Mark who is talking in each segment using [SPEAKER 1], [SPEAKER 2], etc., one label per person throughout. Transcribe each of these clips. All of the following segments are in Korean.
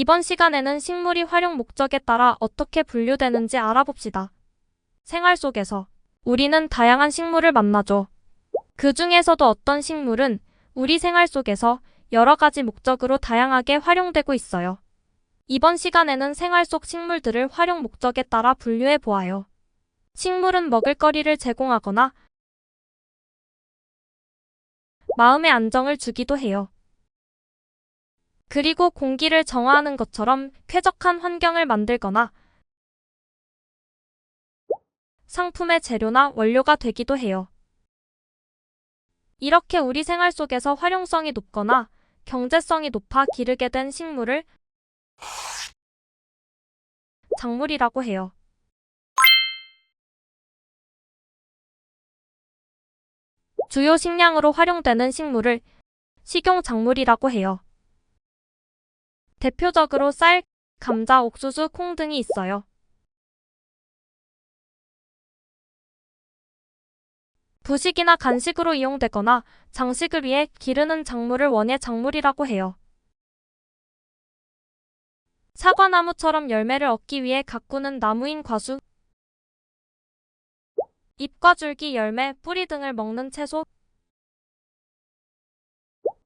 [SPEAKER 1] 이번 시간에는 식물이 활용 목적에 따라 어떻게 분류되는지 알아봅시다. 생활 속에서 우리는 다양한 식물을 만나죠. 그 중에서도 어떤 식물은 우리 생활 속에서 여러 가지 목적으로 다양하게 활용되고 있어요. 이번 시간에는 생활 속 식물들을 활용 목적에 따라 분류해 보아요. 식물은 먹을거리를 제공하거나 마음의 안정을 주기도 해요. 그리고 공기를 정화하는 것처럼 쾌적한 환경을 만들거나 상품의 재료나 원료가 되기도 해요. 이렇게 우리 생활 속에서 활용성이 높거나 경제성이 높아 기르게 된 식물을 작물이라고 해요. 주요 식량으로 활용되는 식물을 식용 작물이라고 해요. 대표적으로 쌀, 감자, 옥수수, 콩 등이 있어요. 부식이나 간식으로 이용되거나 장식을 위해 기르는 작물을 원예 작물이라고 해요. 사과나무처럼 열매를 얻기 위해 가꾸는 나무인 과수, 잎과 줄기, 열매, 뿌리 등을 먹는 채소,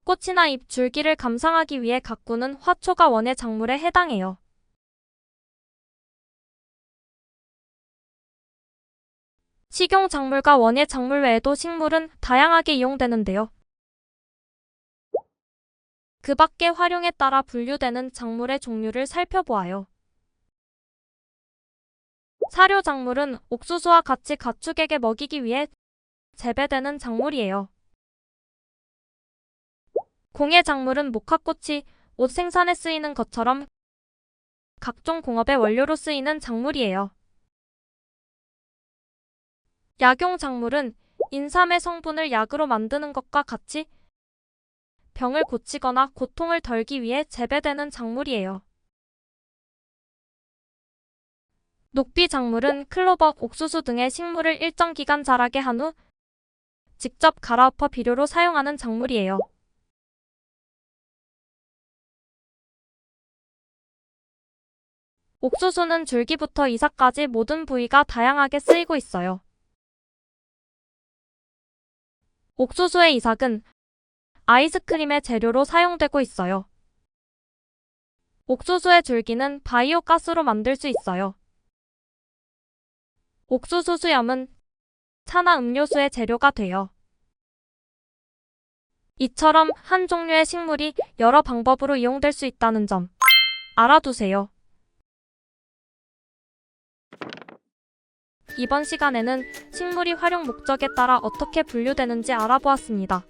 [SPEAKER 1] 꽃이나 잎, 줄기를 감상하기 위해 가꾸는 화초가 원예 작물에 해당해요. 식용 작물과 원예 작물 외에도 식물은 다양하게 이용되는데요. 그 밖에 활용에 따라 분류되는 작물의 종류를 살펴보아요. 사료 작물은 옥수수와 같이 가축에게 먹이기 위해 재배되는 작물이에요. 공예 작물은 목화꽃이 옷 생산에 쓰이는 것처럼 각종 공업의 원료로 쓰이는 작물이에요. 약용 작물은 인삼의 성분을 약으로 만드는 것과 같이 병을 고치거나 고통을 덜기 위해 재배되는 작물이에요. 녹비 작물은 클로버, 옥수수 등의 식물을 일정 기간 자라게 한 후 직접 갈아엎어 비료로 사용하는 작물이에요. 옥수수는 줄기부터 이삭까지 모든 부위가 다양하게 쓰이고 있어요. 옥수수의 이삭은 아이스크림의 재료로 사용되고 있어요. 옥수수의 줄기는 바이오 가스로 만들 수 있어요. 옥수수 수염은 차나 음료수의 재료가 돼요. 이처럼 한 종류의 식물이 여러 방법으로 이용될 수 있다는 점 알아두세요. 이번 시간에는 식물이 활용 목적에 따라 어떻게 분류되는지 알아보았습니다.